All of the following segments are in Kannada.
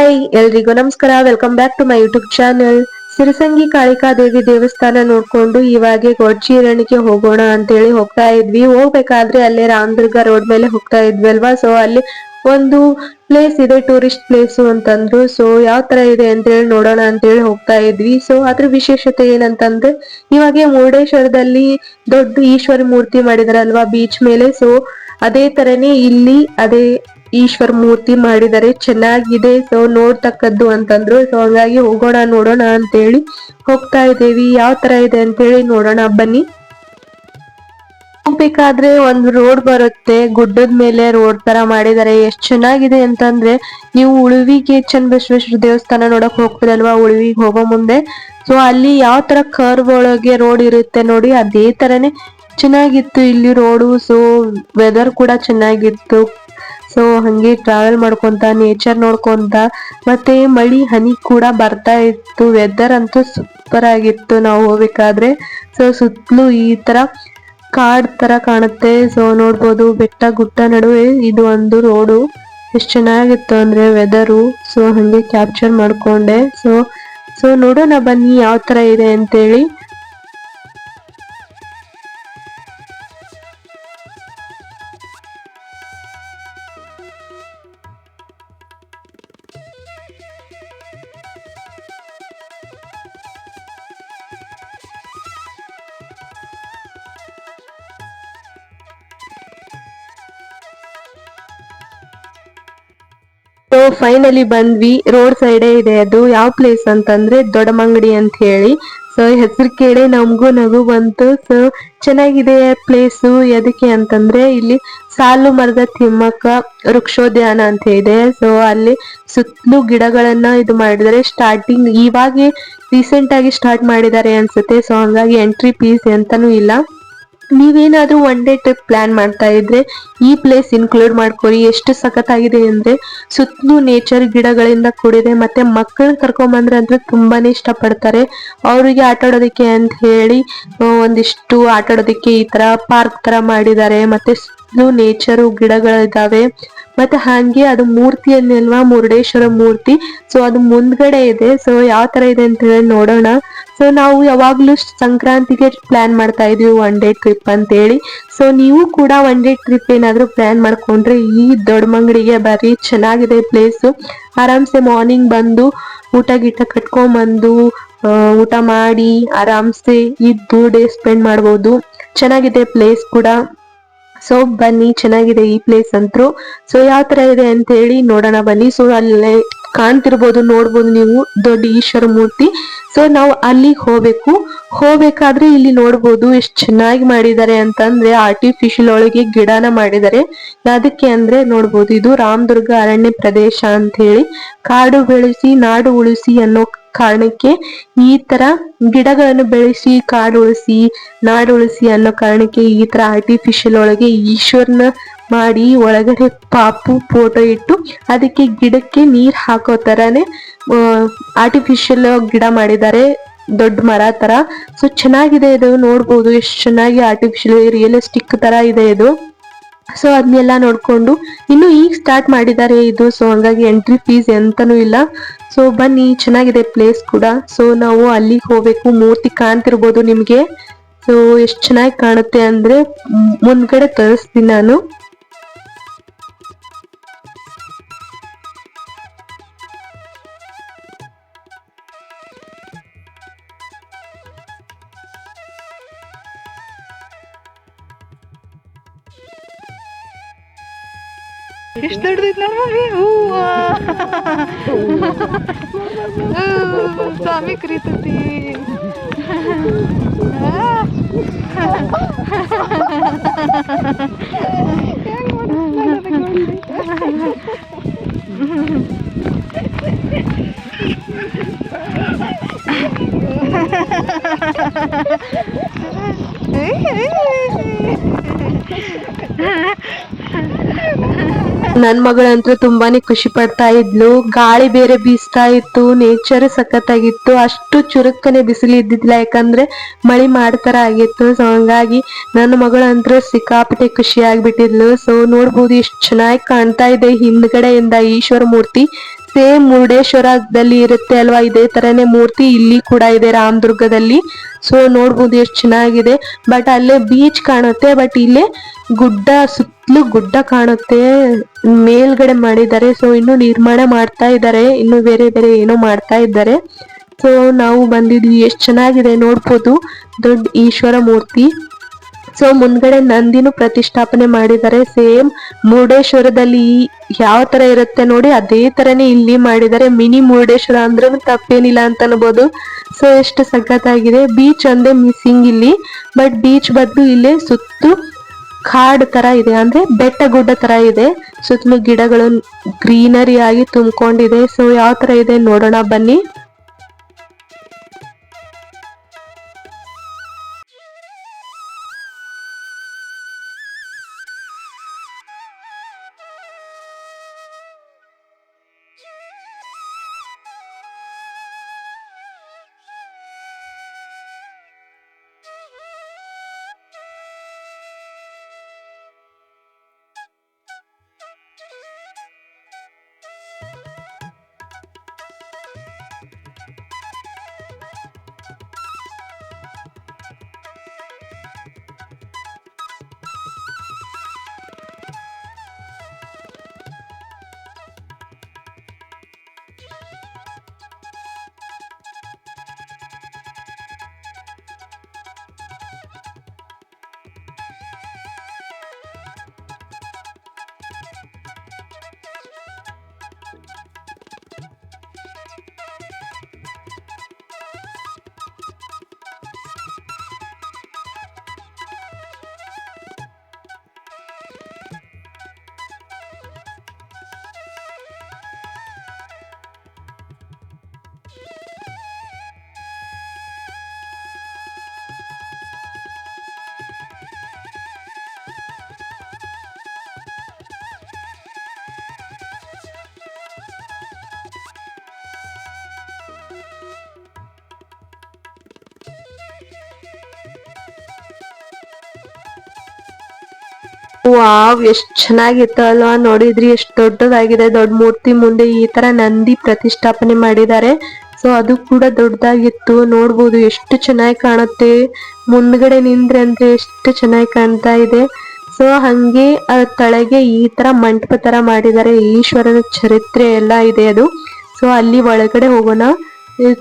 ಹಾಯ್ ಎಲ್ರಿಗೂ ನಮಸ್ಕಾರ. Welcome back to my YouTube channel Kalika Devi ದೇವಸ್ಥಾನ ನೋಡ್ಕೊಂಡು ಇವಾಗೆ ಗೊಡ್ಚಿರಣಿಗೆ ಹೋಗೋಣ ಅಂತೇಳಿ ಹೋಗ್ತಾ ಇದ್ವಿ. ಹೋಗ್ಬೇಕಾದ್ರೆ ಅಲ್ಲೇ ರಾಮದುರ್ಗ ರೋಡ್ ಮೇಲೆ ಹೋಗ್ತಾ ಇದ್ವಿ ಅಲ್ವಾ? ಸೊ ಅಲ್ಲಿ ಒಂದು ಪ್ಲೇಸ್ ಇದೆ ಟೂರಿಸ್ಟ್ ಪ್ಲೇಸ್ ಅಂತಂದ್ರು. ಸೊ ಯಾವ ತರ ಇದೆ ಅಂತ ಹೇಳಿ ನೋಡೋಣ ಅಂತ ಹೇಳಿ ಹೋಗ್ತಾ ಇದ್ವಿ. ಸೊ ಅದ್ರ ವಿಶೇಷತೆ ಏನಂತಂದ್ರೆ, ಇವಾಗ ಮುರುಡೇಶ್ವರದಲ್ಲಿ ದೊಡ್ಡ ಈಶ್ವರ ಮೂರ್ತಿ ಮಾಡಿದಾರಲ್ವಾ ಬೀಚ್ ಮೇಲೆ? ಸೊ ಅದೇ ತರನೇ ಇಲ್ಲಿ ಅದೇ ಈಶ್ವರ ಮೂರ್ತಿ ಮಾಡಿದರೆ ಚೆನ್ನಾಗಿದೆ. ಸೊ, ನೋಡ್ತಕ್ಕದ್ದು ಅಂತಂದ್ರು, ಸೊ, ಹಂಗಾಗಿ ಹೋಗೋಣ, ನೋಡೋಣ ಅಂತೇಳಿ ಹೋಗ್ತಾ ಇದ್ದೇವಿ. ಯಾವ ತರ ಇದೆ ಅಂತೇಳಿ ನೋಡೋಣ, ಬನ್ನಿ. ಹೋಗ್ಬೇಕಾದ್ರೆ ಒಂದು ರೋಡ್ ಬರುತ್ತೆ. ಗುಡ್ಡದ ಮೇಲೆ ರೋಡ್ ತರ ಮಾಡಿದರೆ ಎಷ್ಟ್ ಚೆನ್ನಾಗಿದೆ ಅಂತಂದ್ರೆ, ನೀವು ಉಳುವಿಗೆ ಚನ್ನಬಸವೇಶ್ವರ ದೇವಸ್ಥಾನ ನೋಡಕ್ ಹೋಗ್ತಿರಲ್ವಾ? ಉಳುವಿಗೆ ಹೋಗೋ ಮುಂದೆ. ಸೊ, ಅಲ್ಲಿ ಯಾವ ತರ ಕರ್ವ್ ಒಳಗೆ ರೋಡ್ ಇರುತ್ತೆ ನೋಡಿ, ಅದೇ ತರನೇ ಚೆನ್ನಾಗಿತ್ತು ಇಲ್ಲಿ ರೋಡು ಸೊ ವೆದರ್ ಕೂಡ ಚೆನ್ನಾಗಿತ್ತು. ಸೊ ಹಂಗೆ ಟ್ರಾವೆಲ್ ಮಾಡ್ಕೊಂತ ನೇಚರ್ ನೋಡ್ಕೊಂತ, ಮತ್ತೆ ಮಳಿ, ಹನಿ ಕೂಡ ಬರ್ತಾ ಇತ್ತು. ವೆದರ್ ಅಂತೂ ಸೂಪರ್ ಆಗಿತ್ತು ನಾವು ಹೋಗ್ಬೇಕಾದ್ರೆ. ಸೊ ಸುತ್ತಲೂ ಈ ತರ ಕಾಡ್ ತರ ಕಾಣುತ್ತೆ. ಸೊ ನೋಡ್ಬೋದು ಬೆಟ್ಟ ಗುಟ್ಟ ನಡುವೆ ಇದು ಒಂದು ರೋಡು ಎಷ್ಟು ಚೆನ್ನಾಗಿತ್ತು ಅಂದ್ರೆ ವೆದರು ಸೊ ಹಂಗೆ ಕ್ಯಾಪ್ಚರ್ ಮಾಡ್ಕೊಂಡೆ. ಸೊ ಸೊ ನೋಡೋಣ ಬನ್ನಿ ಯಾವ ತರ ಇದೆ ಅಂತೇಳಿ. ಸೊ ಫೈನಲಿ ಬಂದ್ವಿ. ರೋಡ್ ಸೈಡ್ ಇದೆ. ಅದು ಯಾವ ಪ್ಲೇಸ್ ಅಂತಂದ್ರೆ ದೊಡ್ಡಮಂಗಡಿ ಅಂತ ಹೇಳಿ. ಸೊ ಹೆಸರು ಕೇಳಿ ನಮಗೂ ನಗು ಬಂತು. ಸೊ ಚೆನ್ನಾಗಿದೆ ಪ್ಲೇಸು ಎದಕ್ಕೆ ಅಂತಂದ್ರೆ ಇಲ್ಲಿ ಸಾಲು ಮರದ ತಿಮ್ಮಕ್ಕ ವೃಕ್ಷೋದ್ಯಾನ ಅಂತ ಇದೆ. ಸೊ ಅಲ್ಲಿ ಸುತ್ತಲೂ ಗಿಡಗಳನ್ನ ಇದು ಮಾಡಿದರೆ ಸ್ಟಾರ್ಟಿಂಗ್ ಇವಾಗೆ ರೀಸೆಂಟ್ ಆಗಿ ಸ್ಟಾರ್ಟ್ ಮಾಡಿದ್ದಾರೆ ಅನ್ಸುತ್ತೆ. ಸೊ ಹಂಗಾಗಿ ಎಂಟ್ರಿ ಫೀಸ್ ಎಂತನೂ ಇಲ್ಲ. ನೀವೇನಾದ್ರೂ ಒನ್ ಡೇ ಟ್ರಿಪ್ ಪ್ಲಾನ್ ಮಾಡ್ತಾ ಇದ್ರೆ ಈ ಪ್ಲೇಸ್ ಇನ್ಕ್ಲೂಡ್ ಮಾಡ್ಕೊರಿ ಎಷ್ಟು ಸಖತ್ತಾಗಿದೆ ಅಂದ್ರೆ ಸುತ್ತಲೂ ನೇಚರ್ ಗಿಡಗಳಿಂದ ಕೂಡಿದೆ. ಮತ್ತೆ ಮಕ್ಕಳನ್ನ ಕರ್ಕೊಂಬಂದ್ರೆ ಅಂದ್ರೆ ತುಂಬಾನೇ ಇಷ್ಟಪಡ್ತಾರೆ. ಅವರಿಗೆ ಆಟ ಆಡೋದಕ್ಕೆ ಅಂತ ಹೇಳಿ ಒಂದಿಷ್ಟು ಆಟ ಆಡೋದಕ್ಕೆ ಈ ತರ ಪಾರ್ಕ್ ತರ ಮಾಡಿದ್ದಾರೆ. ಮತ್ತೆ ಸುತ್ತಲೂ ನೇಚರು ಗಿಡಗಳಿದಾವೆ ಮತ್ತೆ ಹಾಗೆ ಅದು ಮೂರ್ತಿ ಅಲ್ವಾ, ಮುರುಡೇಶ್ವರ ಮೂರ್ತಿ. ಸೊ ಅದು ಮುಂದ್ಗಡೆ ಇದೆ. ಸೊ ಯಾವ ತರ ಇದೆ ಅಂತ ಹೇಳಿ ನೋಡೋಣ. ಸೊ ನಾವು ಯಾವಾಗ್ಲೂ ಸಂಕ್ರಾಂತಿಗೆ ಪ್ಲಾನ್ ಮಾಡ್ತಾ ಇದೀವಿ ಒನ್ ಡೇ ಟ್ರಿಪ್ ಅಂತ ಹೇಳಿ ಸೊ ನೀವು ಕೂಡ ಒನ್ ಡೇ ಟ್ರಿಪ್ ಏನಾದ್ರೂ ಪ್ಲಾನ್ ಮಾಡ್ಕೊಂಡ್ರೆ ಈ ದೊಡ್ಡಮಂಗಡಿಗೆ ಬರ್ರಿ. ಚೆನ್ನಾಗಿದೆ ಪ್ಲೇಸ್ ಆರಾಮ್ಸೆ ಮಾರ್ನಿಂಗ್ ಬಂದು ಊಟ ಗೀಟ ಕಟ್ಕೊಂಡ್ ಬಂದು ಊಟ ಮಾಡಿ, ಆರಾಮ್ಸೆ ಇದ್ದು ಡೇ ಸ್ಪೆಂಡ್ ಮಾಡ್ಬೋದು. ಚೆನ್ನಾಗಿದೆ ಪ್ಲೇಸ್ ಕೂಡ. ಸೊ ಬನ್ನಿ, ಚೆನ್ನಾಗಿದೆ ಈ ಪ್ಲೇಸ್ ಅಂತೂ. ಸೊ ಯಾವ ತರ ಇದೆ ಅಂತ ಹೇಳಿ ನೋಡೋಣ, ಬನ್ನಿ. ಸೊ ಅಲ್ಲೇ ಕಾಣ್ತಿರ್ಬೋದು, ನೋಡ್ಬೋದು ನೀವು ದೊಡ್ಡ ಈಶ್ವರ ಮೂರ್ತಿ. ಸೊ ನಾವು ಅಲ್ಲಿಗೆ ಹೋಗ್ಬೇಕು. ಹೋಗ್ಬೇಕಾದ್ರೆ ಇಲ್ಲಿ ನೋಡ್ಬೋದು ಎಷ್ಟು ಚೆನ್ನಾಗಿ ಮಾಡಿದ್ದಾರೆ ಅಂತಂದ್ರೆ ಆರ್ಟಿಫಿಷಿಯಲ್ ಒಳಗೆ ಗಿಡನ ಮಾಡಿದ್ದಾರೆ. ಅದಕ್ಕೆ ಅಂದ್ರೆ ನೋಡ್ಬೋದು, ಇದು ರಾಮದುರ್ಗ ಅರಣ್ಯ ಪ್ರದೇಶ ಅಂತ ಹೇಳಿ ಕಾಡು ಬೆಳೆಸಿ, ನಾಡು ಉಳಿಸಿ ಅನ್ನೋ ಕಾರಣಕ್ಕೆ ಈ ತರ ಗಿಡಗಳನ್ನು ಬೆಳೆಸಿ ಕಾಡು ಉಳಿಸಿ ನಾಡು ಉಳಿಸಿ ಅನ್ನೋ ಕಾರಣಕ್ಕೆ ಈ ತರ ಆರ್ಟಿಫಿಷಿಯಲ್ ಒಳಗೆ ಈಶ್ವರನ ಮಾಡಿ ಒಳಗಡೆ ಪಾಪು ಫೋಟೋ ಇಟ್ಟು ಅದಕ್ಕೆ ಗಿಡಕ್ಕೆ ನೀರ್ ಹಾಕೋ ತರಾನೇ ಆರ್ಟಿಫಿಷಿಯಲ್ ಗಿಡ ಮಾಡಿದ್ದಾರೆ. ದೊಡ್ಡ ಮರ ತರ. ಸೊ ಚೆನ್ನಾಗಿದೆ ಇದು. ನೋಡ್ಬೋದು ಎಷ್ಟು ಚೆನ್ನಾಗಿ ಆರ್ಟಿಫಿಷಿಯಲ್ ರಿಯಲಿಸ್ಟಿಕ್ ತರ ಇದೆ ಇದು. ಸೊ ಅದನ್ನೆಲ್ಲ ನೋಡ್ಕೊಂಡು, ಇನ್ನು ಈಗ ಸ್ಟಾರ್ಟ್ ಮಾಡಿದ್ದಾರೆ ಇದು. ಸೊ ಹಂಗಾಗಿ ಎಂಟ್ರಿ ಫೀಸ್ ಎಂತನೂ ಇಲ್ಲ. ಸೊ ಬನ್ನಿ, ಚೆನ್ನಾಗಿದೆ ಪ್ಲೇಸ್ ಕೂಡ. ಸೊ ನಾವು ಅಲ್ಲಿಗೆ ಹೋಗ್ಬೇಕು. ಮೂರ್ತಿ ಕಾಣ್ತಿರ್ಬೋದು ನಿಮಗೆ. ಸೊ ಎಷ್ಟು ಚೆನ್ನಾಗಿ ಕಾಣುತ್ತೆ ಅಂದ್ರೆ ಮುಂದ್ಗಡೆ ತೋರಿಸ್ತೀನಿ ನಾನು. ಎಷ್ಟು ದೊಡ್ಡದೈತೆ ನಮ್ಮ ಮಮ್ಮಿ? ಹೂವ. ಹೂ, ಸ್ವಾಮಿ ಕರೀತತಿ ನನ್ ಮಗಳಂತೂ ತುಂಬಾನೇ ಖುಷಿ ಪಡ್ತಾ ಇದ್ಲು. ಗಾಳಿ ಬೇರೆ ಬೀಸ್ತಾ ಇತ್ತು. ನೇಚರ್ ಸಖತ್ತಾಗಿತ್ತು. ಅಷ್ಟು ಚುರುಕನೆ ಬಿಸಿಲು ಇದ್ದಿದ್ಲ. ಯಾಕಂದ್ರೆ ಮಳಿ ಮಾಡ್ತಾರ ಆಗಿತ್ತು. ಸೊ ಹಂಗಾಗಿ ನನ್ನ ಮಗಳಂತೂ ಸಿಕ್ಕಾಪಟ್ಟೆ ಖುಷಿ ಆಗ್ಬಿಟ್ಟಿದ್ಲು. ಸೊ ನೋಡ್ಬೋದು ಎಷ್ಟು ಚೆನ್ನಾಗಿ ಕಾಣ್ತಾ ಇದೆ ಹಿಂದ್ಗಡೆಯಿಂದ ಈಶ್ವರ ಮೂರ್ತಿ ಸೇಮ್ ಮುರುಡೇಶ್ವರದಲ್ಲಿ ಇರುತ್ತೆ ಅಲ್ವಾ? ಇದೇ ತರನೇ ಮೂರ್ತಿ ಇಲ್ಲಿ ಕೂಡ ಇದೆ ರಾಮದುರ್ಗದಲ್ಲಿ. ಸೊ ನೋಡ್ಬೋದು ಎಷ್ಟು ಚೆನ್ನಾಗಿದೆ. ಬಟ್ ಅಲ್ಲೇ ಬೀಚ್ ಕಾಣುತ್ತೆ ಬಟ್ ಇಲ್ಲೇ ಗುಡ್ಡ, ಸುತ್ತಲೂ ಗುಡ್ಡ ಕಾಣುತ್ತೆ. ಮೇಲ್ಗಡೆ ಮಾಡಿದ್ದಾರೆ ಸೊ ಇನ್ನು ನಿರ್ಮಾಣ ಮಾಡ್ತಾ ಇದ್ದಾರೆ. ಇನ್ನು ಬೇರೆ ಬೇರೆ ಏನೋ ಮಾಡ್ತಾ ಇದ್ದಾರೆ. ಸೊ ನಾವು ಬಂದಿದ್ವಿ ಎಷ್ಟು ಚೆನ್ನಾಗಿದೆ ನೋಡ್ಬೋದು. ದೊಡ್ಡ ಈಶ್ವರ ಮೂರ್ತಿ. ಸೊ ಮುಂದ್ಗಡೆ ನಂದಿನೂ ಪ್ರತಿಷ್ಠಾಪನೆ ಮಾಡಿದ್ದಾರೆ. ಸೇಮ್ ಮುರುಡೇಶ್ವರದಲ್ಲಿ ಯಾವ ತರ ಇರುತ್ತೆ ನೋಡಿ, ಅದೇ ತರನೇ ಇಲ್ಲಿ ಮಾಡಿದ್ದಾರೆ. ಮಿನಿ ಮುರುಡೇಶ್ವರ ಅಂದ್ರೂ ತಪ್ಪೇನಿಲ್ಲ ಅಂತ ಅನ್ಬೋದು. ಸೊ ಎಷ್ಟು ಸಖತ್ತಾಗಿದೆ. ಬೀಚ್ ಅಂದ್ರೆ ಮಿಸ್ಸಿಂಗ್ ಇಲ್ಲಿ. ಬಟ್ ಬೀಚ್ ಬದ್ದು ಇಲ್ಲೇ ಸುತ್ತು ಕಾಡ್ ತರ ಇದೆ. ಅಂದ್ರೆ ಬೆಟ್ಟ ಗುಡ್ಡ ತರ ಇದೆ. ಸುತ್ತಲೂ ಗಿಡಗಳು ಗ್ರೀನರಿ ಆಗಿ ತುಂಬಿಕೊಂಡಿದೆ. ಸೊ ಯಾವ ತರ ಇದೆ ನೋಡೋಣ ಬನ್ನಿ. ವಾವ್, ಎಷ್ಟ್ ಚೆನ್ನಾಗಿತ್ತು ಅಲ್ವಾ ನೋಡಿದ್ರಿ, ಎಷ್ಟ್ ದೊಡ್ಡದಾಗಿದೆ. ದೊಡ್ಡ ಮೂರ್ತಿ ಮುಂದೆ ಈ ತರ ನಂದಿ ಪ್ರತಿಷ್ಠಾಪನೆ ಮಾಡಿದ್ದಾರೆ. ಸೊ ಅದು ಕೂಡ ದೊಡ್ಡದಾಗಿತ್ತು. ನೋಡ್ಬೋದು, ಎಷ್ಟು ಚೆನ್ನಾಗಿ ಕಾಣುತ್ತೆ. ಮುಂದ್ಗಡೆ ನಿಂದ್ರೆ ಅಂದ್ರೆ ಎಷ್ಟು ಚೆನ್ನಾಗಿ ಕಾಣ್ತಾ ಇದೆ. ಸೊ ಹಂಗೆ ತಳಗೆ ಈ ತರ ಮಂಟಪ ತರ ಮಾಡಿದ್ದಾರೆ. ಈಶ್ವರನ ಚರಿತ್ರೆ ಎಲ್ಲ ಇದೆ ಅದು. ಸೊ ಅಲ್ಲಿ ಒಳಗಡೆ ಹೋಗೋಣ.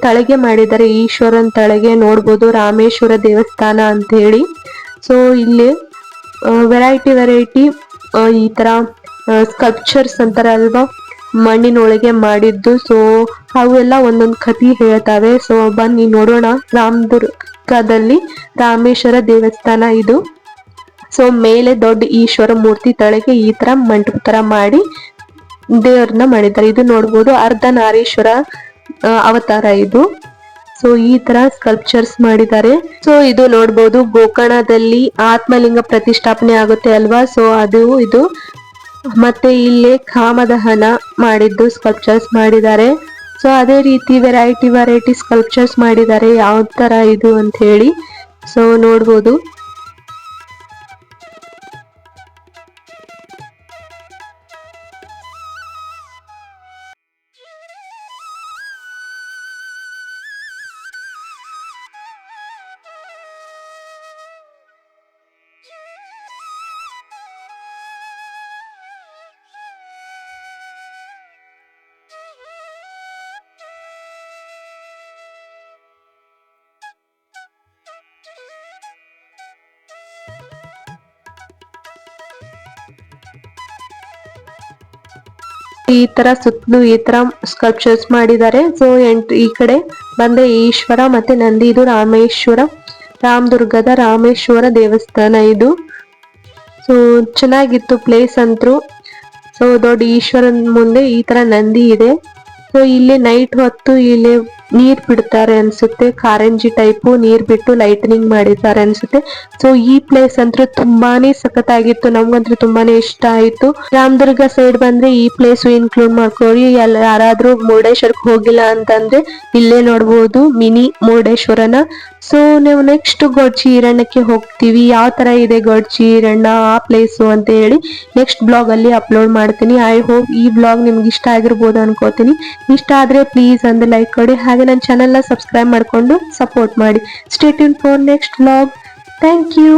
ತಳಗೆ ಮಾಡಿದ್ದಾರೆ ಈಶ್ವರನ ತಳಗೆ. ನೋಡ್ಬೋದು, ರಾಮೇಶ್ವರ ದೇವಸ್ಥಾನ ಅಂತ ಹೇಳಿ. ಸೊ ಇಲ್ಲಿ ವೆರೈಟಿ ವೆರೈಟಿ ಈ ತರ ಸ್ಕಲ್ಪ್ಚರ್ಸ್ ಅಂತಾರೆ ಅಲ್ವಾ ಮಣ್ಣಿನೊಳಗೆ ಮಾಡಿದ್ದು. ಸೊ ಅವೆಲ್ಲ ಒಂದೊಂದು ಕಥೆ ಹೇಳ್ತಾವೆ. ಸೊ ಬನ್ನಿ ನೋಡೋಣ ರಾಮದುರ್ಗದಲ್ಲಿ ರಾಮೇಶ್ವರ ದೇವಸ್ಥಾನ ಇದು. ಸೊ ಮೇಲೆ ದೊಡ್ಡ ಈಶ್ವರ ಮೂರ್ತಿ ತಳಗೆ ಈ ತರ ಮಂಟಪ ತರ ಮಾಡಿ ದೇವ್ರನ್ನ ಮಾಡಿದ್ದಾರೆ. ಇದು ನೋಡ್ಬೋದು ಅರ್ಧ ನಾರೀಶ್ವರ ಅವತಾರ ಇದು. ಸೊ ಈ ತರ ಸ್ಕಲ್ಪ್ಚರ್ಸ್ ಮಾಡಿದ್ದಾರೆ. ಸೊ ಇದು ನೋಡ್ಬೋದು ಗೋಕರ್ಣದಲ್ಲಿ ಆತ್ಮಲಿಂಗ ಪ್ರತಿಷ್ಠಾಪನೆ ಆಗುತ್ತೆ ಅಲ್ವಾ? ಸೊ ಅದು ಇದು. ಮತ್ತೆ ಇಲ್ಲಿ ಕಾಮದಹನ ಮಾಡಿದ್ದು ಸ್ಕಲ್ಪ್ಚರ್ಸ್ ಮಾಡಿದ್ದಾರೆ. ಸೊ ಅದೇ ರೀತಿ ವೆರೈಟಿ ವೆರೈಟಿ ಸ್ಕಲ್ಪ್ಚರ್ಸ್ ಮಾಡಿದ್ದಾರೆ. ಯಾವ ತರ ಇದು ಅಂತ ಹೇಳಿ. ಸೊ ನೋಡ್ಬೋದು. ಈ ತರ ಸುತ್ತಲೂ ಈ ತರ ಸ್ಕಲ್ಪ್ಚರ್ಸ್ ಮಾಡಿದ್ದಾರೆ. ಸೊ ಎಂಟು ಈ ಕಡೆ ಬಂದೆ ಈಶ್ವರ ಮತ್ತೆ ನಂದಿ, ಇದು ರಾಮೇಶ್ವರ, ರಾಮದುರ್ಗದ ರಾಮೇಶ್ವರ ದೇವಸ್ಥಾನ ಇದು. ಸೊ ಚೆನ್ನಾಗಿತ್ತು ಪ್ಲೇಸ್ ಅಂತೂ. ಸೊ ದೊಡ್ಡ ಈಶ್ವರನ್ ಮುಂದೆ ಈ ತರ ನಂದಿ ಇದೆ. ಸೊ ಇಲ್ಲಿ ನೈಟ್ ಹೊತ್ತು ಇಲ್ಲಿ ನೀರ್ ಬಿಡ್ತಾರೆ ಅನ್ಸುತ್ತೆ. ಕಾರಂಜಿ ಟೈಪು, ನೀರ್ ಬಿಟ್ಟು ಲೈಟ್ನಿಂಗ್ ಮಾಡಿದ್ದಾರೆ ಅನ್ಸುತ್ತೆ. ಸೊ ಈ ಪ್ಲೇಸ್ ಅಂದ್ರೆ ತುಂಬಾನೇ ಸಖತ್ತಾಗಿತ್ತು. ನಮ್ಗಂತೂ ತುಂಬಾನೇ ಇಷ್ಟ ಆಯ್ತು. ರಾಮದುರ್ಗ ಸೈಡ್ ಬಂದ್ರೆ ಈ ಪ್ಲೇಸ್ ಇನ್ಕ್ಲೂಡ್ ಮಾಡ್ಕೊಳ್ಳಿ. ಯಾರಾದ್ರೂ ಮುರುಡೇಶ್ವರಕ್ಕೆ ಹೋಗಿಲ್ಲ ಅಂತಂದ್ರೆ ಇಲ್ಲೇ ನೋಡ್ಬೋದು. ಮಿನಿ ಮುರುಡೇಶ್ವರನ. ಸೊ ನಾವು ನೆಕ್ಸ್ಟ್ ಗೊಡ್ಚಿ ಹೋಗ್ತೀವಿ. ಯಾವ ತರ ಇದೆ ಗೊಡ್ಚಿ ಈರಣ್ಣ ಆ ಪ್ಲೇಸು ಅಂತ ಹೇಳಿ ನೆಕ್ಸ್ಟ್ ಬ್ಲಾಗ್ ಅಲ್ಲಿ ಅಪ್ಲೋಡ್ ಮಾಡ್ತೀನಿ. ಐ ಹೋಪ್ ಈ ಬ್ಲಾಗ್ ನಿಮ್ಗೆ ಇಷ್ಟ ಆಗಿರ್ಬೋದು ಅನ್ಕೋತೀನಿ. ಇಷ್ಟ ಆದ್ರೆ ಪ್ಲೀಸ್ ಒಂದು ಲೈಕ್ ಕೊಡಿ. ಹಾಗೆ ನನ್ನ ಚಾನೆಲ್ನ ಸಬ್ಸ್ಕ್ರೈಬ್ ಮಾಡ್ಕೊಂಡು ಸಪೋರ್ಟ್ ಮಾಡಿ. Stay in for next blog thank you